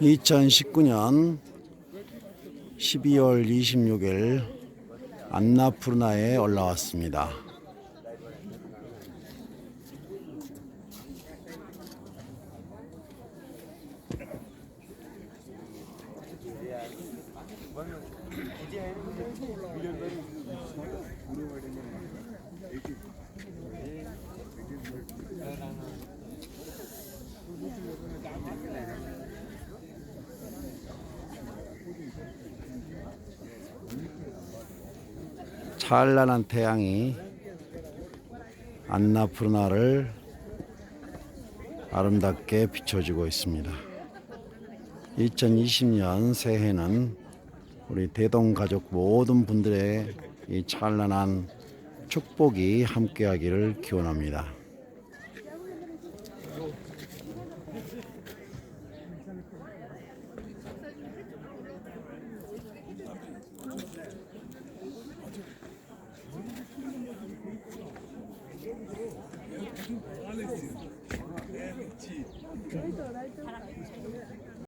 2019년 12월 26일 안나푸르나에 올라왔습니다. 찬란한 태양이 안나푸르나를 아름답게 비춰주고 있습니다. 2020년 새해는 우리 대동 가족 모든 분들의 이 찬란한 축복이 함께하기를 기원합니다. 알았지. 알았지.